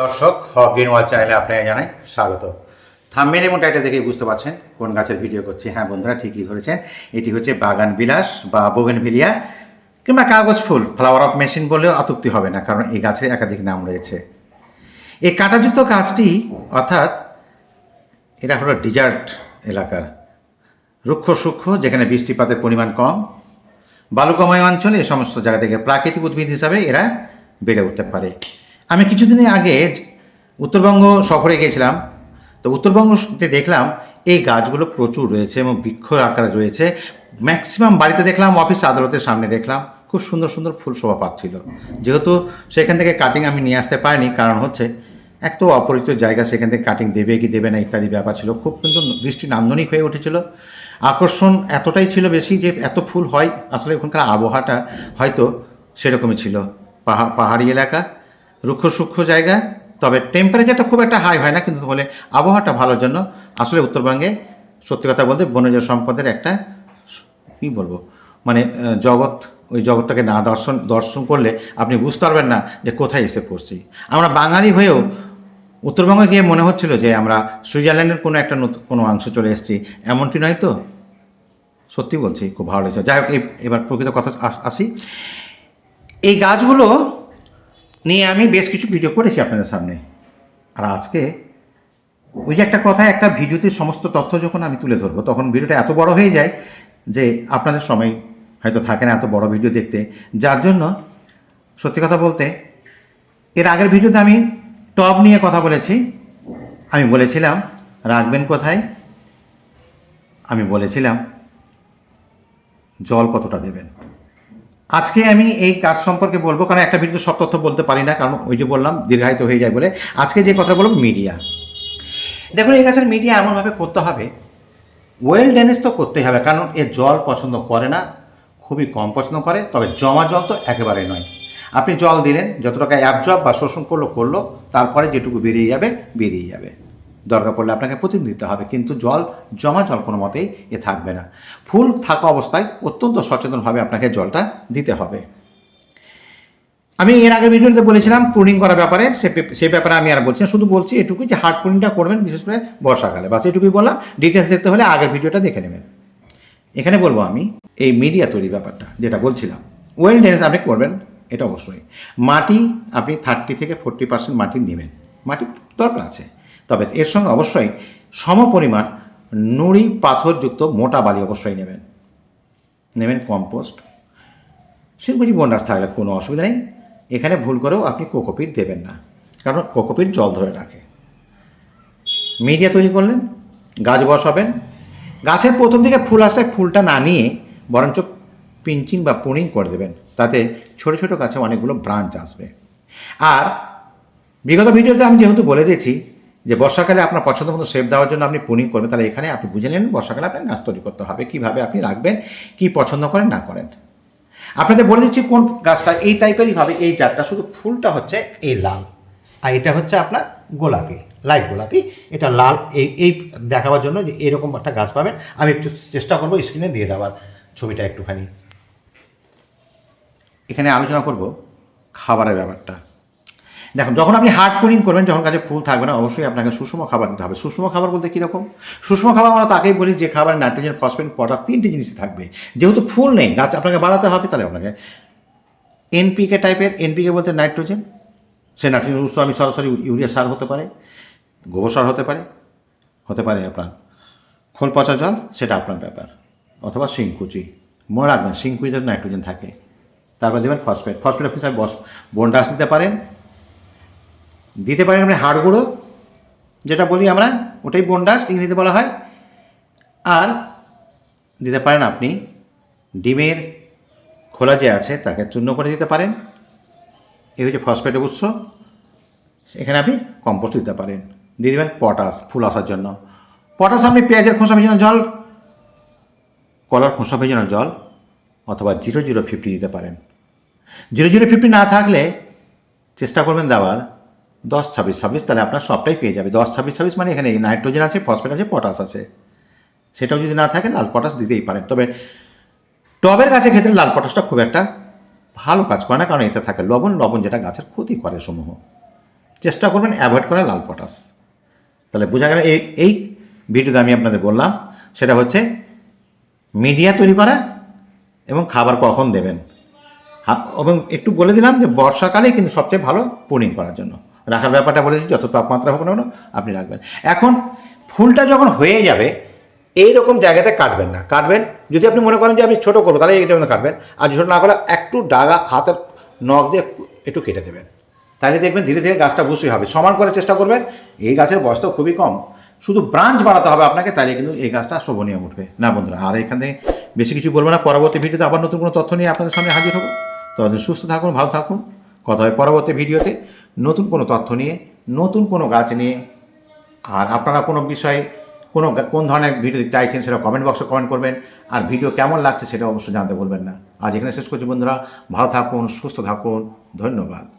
দর্শক, হক গ্রিনওয়াল চ্যানেলে আপনাকে জানাই স্বাগত। থাম্বেল এবং টাইটেল দেখেই বুঝতে পারছেন কোন গাছের ভিডিও করছি। হ্যাঁ বন্ধুরা, ঠিকই ধরেছেন। এটি হচ্ছে বাগান বিলাস বা বোগেনভিলিয়া কিংবা কাগজ ফুল ফ্লাওয়ার অফ মেশিন বললেও আতুক্তি হবে না, কারণ এই গাছের একাধিক নাম রয়েছে। এই কাঁটাযুক্ত গাছটি, অর্থাৎ এটা হলো ডিজার্ট এলাকার, রুক্ষ সূক্ষ্ম, যেখানে বৃষ্টিপাতের পরিমাণ কম। বালুকাময় অঞ্চলে এই সমস্ত জায়গা থেকে প্রাকৃতিক উদ্ভিদ হিসাবে এরা বেড়ে উঠতে পারে। আমি কিছুদিন আগে উত্তরবঙ্গ সফরে গিয়েছিলাম। তো উত্তরবঙ্গতে দেখলাম এই গাছগুলো প্রচুর রয়েছে এবং বৃক্ষ আকারে রয়েছে। ম্যাক্সিমাম বাড়িতে দেখলাম, অফিস আদালতের সামনে দেখলাম। খুব সুন্দর সুন্দর ফুল শোভা পাচ্ছিল। যেহেতু সেখান থেকে কাটিং আমি নিয়ে আসতে পারিনি, কারণ হচ্ছে এক তো অপরিচিত জায়গা, সেখান থেকে কাটিং দেবে কি দেবে না ইত্যাদি ব্যাপার ছিল। খুব কিন্তু দৃষ্টি নান্দনিক হয়ে উঠেছিল। আকর্ষণ এতটাই ছিল বেশি যে এত ফুল হয়, আসলে ওখানকার আবহাওয়াটা হয়তো সেরকমই ছিল। পাহা- পাহাড়ি এলাকা। রুক্ষ সূক্ষ্ম জায়গা, তবে টেম্পারেচারটা খুব একটা হাই হয় না, কিন্তু বলে আবহাওয়াটা ভালোর জন্য আসলে উত্তরবঙ্গে সত্যি কথা বলতে বনজ সম্পদের একটা কী বলব? মানে জগৎ, ওই জগৎটাকে না দর্শন দর্শন করলে আপনি বুঝতে পারবেন না যে কোথায় এসে পড়ছি। আমরা বাঙালি হয়েও উত্তরবঙ্গে গিয়ে মনে হচ্ছিল যে আমরা সুইজারল্যান্ডের কোনো একটা নতুন, কোনো অংশ চলে এসেছি। এমনটি নয় তো? সত্যি বলছি, খুব ভালো লেগেছে। যাই হোক এবার প্রকৃত কথা আসি। এই গাছগুলো নিয়ে আমি বেশ কিছু ভিডিও করেছি আপনাদের সামনে। আর আজকে ওই যে একটা কথা, একটা ভিডিওতে সমস্ত তথ্য যখন আমি তুলে ধরবো, তখন ভিডিওটা এত বড় হয়ে যায় যে আপনাদের সময় হয়তো থাকে না এত বড় ভিডিও দেখতে। যার জন্য সত্যি কথা বলতে, এর আগের ভিডিওতে আমি টব নিয়ে কথা বলেছি। আমি বলেছিলাম, রাখবেন কোথায়? আমি বলেছিলাম, জল কতটা দেবেন? আজকে আমি এই কাজ সম্পর্কে বলব, কারণ একটা ভিডিও সব তথ্য বলতে পারি না, কারণ ওই যে বললাম, দীর্ঘায়িত হয়ে যায় বলে। আজকে যে কথা বলব, মিডিয়া। দেখুন, এই কাজের মিডিয়া এমনভাবে করতে হবে ওয়েল ড্যানেজ তো করতেই হবে, কারণ এ জল পছন্দ করে না, খুবই কম পছন্দ করে, তবে জমা জল তো একেবারে নয়। আপনি জল দিলেন যত টাকা অ্যাবজর্ব বা শোষণ করল করল, তারপরে যেটুকু বেরিয়ে যাবে বেরিয়ে যাবে। দরকার পড়লে আপনাকে প্রতিদিন দিতে হবে, কিন্তু জল, জমা জল কোনো মতেই এ থাকবে না। ফুল থাকা অবস্থায় অত্যন্ত সচেতনভাবে আপনাকে জলটা দিতে হবে। আমি এর আগে ভিডিওতে বলেছিলাম প্রুনিং করার ব্যাপারে, সে ব্যাপারে আমি আর বলছি শুধু বলছি এটুকুই যে হার্ড প্রুনিংটা করবেন, বিশেষ করে বর্ষাকালে। বাস এটুকুই বললাম ডিটেলস দেখতে হলে আগের ভিডিওটা দেখে নেবেন। এখানে বলব আমি এই মিডিয়া তৈরির ব্যাপারটা, যেটা বলছিলাম। ওয়েল ডেন্স আপনি করবেন, এটা অবশ্যই। মাটি আপনি থার্টি থেকে ফোরটি পার্সেন্ট মাটি নেবেন। মাটি দরকার আছে। তবে এর সঙ্গে অবশ্যই সম পরিমাণ নুড়ি পাথরযুক্ত মোটা বালি অবশ্যই নেবেন। নেবেন কম্পোস্ট। শিল্পজি বন্যাস থাকলে কোনো অসুবিধা নেই। এখানে ভুল করেও আপনি কোকোপিট দেবেন না, কারণ কোকোপিট জল ধরে রাখে। মিডিয়া তৈরি করলেন, গাছ বসাবেন। গাছের প্রথম দিকে ফুল আসলে ফুলটা না নিয়ে বরঞ্চ পিঞ্চিং বা পুনিং করে দেবেন, তাতে ছোট ছোট গাছে অনেকগুলো ব্রাঞ্চ আসবে। আর বিগত ভিডিওতে আমি যেহেতু বলে দিয়েছি যে বর্ষাকালে আপনার পছন্দ মতো শেপ দেওয়ার জন্য আপনি পুনিং করবেন, তাহলে এখানে আপনি বুঝে নেন বর্ষাকালে আপনার গাছ তৈরি করতে হবে, কীভাবে আপনি রাখবেন, কী পছন্দ করেন, না করেন। আপনাদের বলে দিচ্ছি কোন গাছটা এই টাইপেরই হবে, এই জাতটা শুধু ফুলটা হচ্ছে এই লাল, আর এটা হচ্ছে আপনার গোলাপি লাইট গোলাপি। এটা লাল, এই এই দেখাবার জন্য যে এরকম একটা গাছ পাবেন। আমি একটু চেষ্টা করব স্ক্রিনে দিয়ে দেওয়ার ছবিটা একটুখানি। এখানে আলোচনা করব খাবারের ব্যাপারটা। দেখুন যখন আপনি হার্ড কুলিং করবেন, যখন কাছে ফুল থাকবে না, অবশ্যই আপনাকে সুষম খাবার দিতে হবে। সুষম খাবার বলতে কীরকম? সুষম খাবার আমরা তাকেই বলি যে খাবার নাইট্রোজেন ফসফেট পটাশ তিনটি জিনিস থাকবে। যেহেতু ফুল নেই, গাছ আপনাকে বাড়াতে হবে, তাহলে আপনাকে এনপিকে টাইপের এনপিকে বলতে নাইট্রোজেন সেই নাইট্রোজেন উৎস আমি সরাসরি ইউরিয়া সার হতে পারে, গোবর সার হতে পারে হতে পারে আপনার খোল পচা জল, সেটা আপনার ব্যাপার। অথবা শিংকুচি মনে রাখবেন শিংকুচিতে নাইট্রোজেন থাকে। তারপর দেবেন ফসফেট ফসফেট স্যার বস বনডাস দিতে পারেন। দিতে পারেন আপনি হাড় গুঁড়ো, যেটা বলি আমরা, ওটাই বনডাস্ট ইংরেজিতে বলা হয়। আর দিতে পারেন আপনি ডিমের খোলা যে আছে, তাকে চূর্ণ করে দিতে পারেন। এই হচ্ছে ফসফেটের উৎস। এখানে আপনি কম্পোস্ট দিতে পারেন। দিয়ে দেবেন পটাশ ফুল আসার জন্য। পটাশ আপনি পেঁয়াজের খোসা ভেজানো জল, কলার খোসা ভেজানো জল, অথবা জিরো জিরো ফিফটি দিতে পারেন। জিরো জিরো ফিফটি না থাকলে চেষ্টা করবেন দেওয়ার। দশ ছাব্বিশ ছাব্বিশ, তাহলে আপনার সবটাই পেয়ে যাবে। দশ ছাব্বিশ ছাব্বিশ মানে এখানে নাইট্রোজেন আছে, ফসফেট আছে, পটাশ আছে। সেটাও যদি না থাকে, লাল পটাশ দিতেই পারেন। তবে টবের গাছের ক্ষেত্রে লাল পটাশটা খুব একটা ভালো কাজ করে না, কারণ এতে থাকে লবণ। লবণ যেটা গাছের ক্ষতি করে সমূহ। চেষ্টা করবেন অ্যাভয়েড করা লাল পটাশ। তাহলে বোঝা গেল এই এই ভিডিওতে আমি আপনাদের বললাম, সেটা হচ্ছে মিডিয়া তৈরি করা এবং খাবার কখন দেবেন। এবং একটু বলে দিলাম যে বর্ষাকালে কিন্তু সবচেয়ে ভালো পুনিং করার জন্য। রাখার ব্যাপারটা বলেছি, যত তাপমাত্রা হোক না আপনি রাখবেন। এখন ফুলটা যখন হয়ে যাবে এই রকম জায়গাতে কাটবেন না। কাটবেন, যদি আপনি মনে করেন যে আমি ছোটো করব, তাহলে এইটা কাটবেন। আর ছোটো না করলে একটু ডাগা হাতের নখ দিয়ে একটু কেটে দেবেন। তাহলে দেখবেন ধীরে ধীরে গাছটা বুঝতেই হবে। সমান করে চেষ্টা করবেন, এই গাছের বয়স তো খুবই কম। শুধু ব্রাঞ্চ বানাতে হবে আপনাকে, তাহলে কিন্তু এই গাছটা শোভনীয় উঠবে। না বন্ধুরা, আর এখানে বেশি কিছু বলব না। পরবর্তী ভিডিওতে আবার নতুন কোনো তথ্য নিয়ে আপনাদের সামনে হাজির হব। ততদিন সুস্থ থাকুন, ভালো থাকুন। কথা হয় পরবর্তী ভিডিওতে। নতুন কোনো তথ্য নিয়ে, নতুন কোনো গাছ নিয়ে। আর আপনারা কোনো বিষয়ে, কোনো কোন ধরনের ভিডিও চাইছেন সেটা কমেন্ট বক্সে কমেন্ট করবেন। আর ভিডিও কেমন লাগছে সেটা অবশ্যই জানতে বলবেন না। আজ এখানে শেষ করছি বন্ধুরা। ভালো থাকুন, সুস্থ থাকুন। ধন্যবাদ।